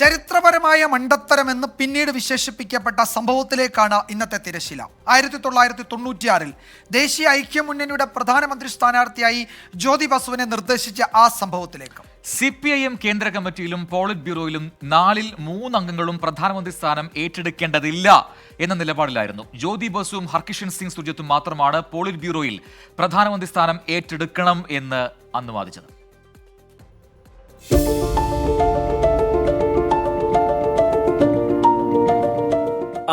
ചരിത്രപരമായ മണ്ടത്തരമെന്ന് പിന്നീട് വിശേഷിപ്പിക്കപ്പെട്ട സംഭവത്തിലേക്കാണ് ഇന്നത്തെ തിരശീല ആയിരത്തി തൊള്ളായിരത്തി തൊണ്ണൂറ്റിയാറിൽ ദേശീയ ഐക്യമുന്നണിയുടെ പ്രധാനമന്ത്രി സ്ഥാനാർത്ഥിയായി ജ്യോതി ബസുവിനെ നിർദ്ദേശിച്ച ആ സംഭവത്തിലേക്ക്. സി പി ഐ എം കേന്ദ്ര കമ്മിറ്റിയിലും പോളിറ്റ് ബ്യൂറോയിലും നാലിൽ മൂന്നംഗങ്ങളും പ്രധാനമന്ത്രി സ്ഥാനം ഏറ്റെടുക്കേണ്ടതില്ല എന്ന നിലപാടിലായിരുന്നു. ജ്യോതി ബസുവും ഹർകിഷൻ സിംഗ് സുജിത്തും മാത്രമാണ് പോളിറ്റ് ബ്യൂറോയിൽ പ്രധാനമന്ത്രി സ്ഥാനം ഏറ്റെടുക്കണം എന്ന് അന്ന് വാദിച്ചത്.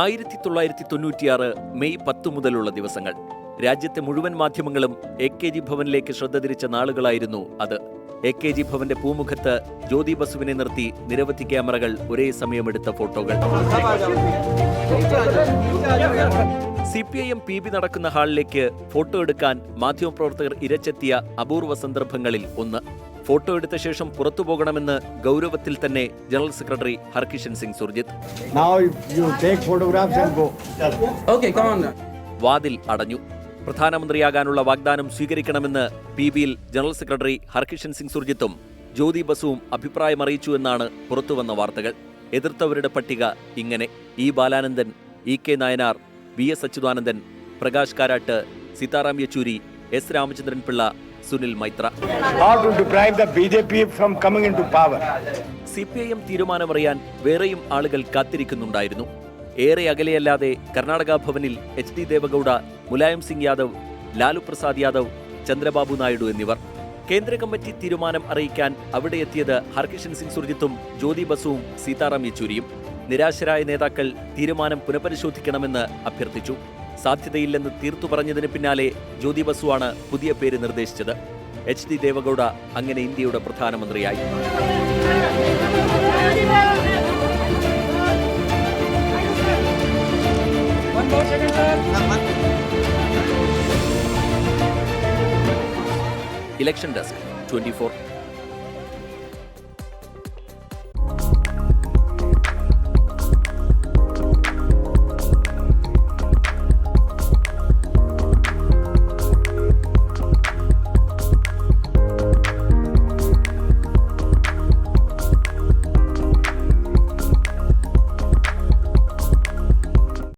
ആയിരത്തി തൊള്ളായിരത്തി തൊണ്ണൂറ്റിയാറ് മെയ് പത്ത് മുതലുള്ള ദിവസങ്ങൾ. രാജ്യത്തെ മുഴുവൻ മാധ്യമങ്ങളും എ കെ ജി ഭവനിലേക്ക് ശ്രദ്ധ തിരിച്ച നാളുകളായിരുന്നു അത്. എ കെ ജി ഭവന്റെ പൂമുഖത്ത് ജ്യോതി ബസുവിനെ നിർത്തി നിരവധി ക്യാമറകൾ ഒരേ സമയമെടുത്ത ഫോട്ടോകൾ. C P I M P B നടക്കുന്ന ഹാളിലേക്ക് ഫോട്ടോ എടുക്കാൻ മാധ്യമപ്രവർത്തകർ ഇരച്ചെത്തിയ അപൂർവ സന്ദർഭങ്ങളിൽ ഒന്ന്. ഫോട്ടോ എടുത്ത ശേഷം പുറത്തു പോകണമെന്ന് ഗൗരവത്തിൽ തന്നെ general secretary Harkishan Singh Surjeet Now you take photographs and go. Okay, come on. വാതിൽ അടഞ്ഞു പ്രധാനമന്ത്രിയാകാനുള്ള വാഗ്ദാനം സ്വീകരിക്കണമെന്ന് പി ബിയിൽ ജനറൽ സെക്രട്ടറി ഹർകിഷൻ സിംഗ് സുർജിത്തും ജ്യോതി ബസുവും അഭിപ്രായമറിയിച്ചു എന്നാണ് പുറത്തുവന്ന വാർത്തകൾ എതിർത്തവരുടെ പട്ടിക ഇങ്ങനെ E Balanandan E K Nayanar V S Achuthanandan Prakash Karat Sitaram Yechury S Ramachandran Pillai Sunil Maitra. C P I M തീരുമാനമറിയാൻ വേറെയും ആളുകൾ കാത്തിരിക്കുന്നുണ്ടായിരുന്നു. ഏറെ അകലെയല്ലാതെ കർണാടക ഭവനിൽ എച്ച് ഡി ദേവഗൌഡ മുലായം സിംഗ് യാദവ് ലാലു പ്രസാദ് യാദവ് ചന്ദ്രബാബു നായിഡു എന്നിവർ. കേന്ദ്ര കമ്മിറ്റി തീരുമാനം അറിയിക്കാൻ അവിടെ എത്തിയത് ഹർകിഷൻ സിംഗ് സുർജിത്തും ജ്യോതി ബസുവും സീതാറാം യെച്ചൂരിയും. നിരാശരായ നേതാക്കൾ തീരുമാനം പുനഃപരിശോധിക്കണമെന്ന് അഭ്യർത്ഥിച്ചു. സാധ്യതയില്ലെന്ന് തീർത്തു പറഞ്ഞതിന് പിന്നാലെ ജ്യോതി ബസുവാണ് പുതിയ പേര് നിർദ്ദേശിച്ചത്. എച്ച് ഡി ദേവഗൌഡ അങ്ങനെ ഇന്ത്യയുടെ പ്രധാനമന്ത്രിയായി. Election desk twenty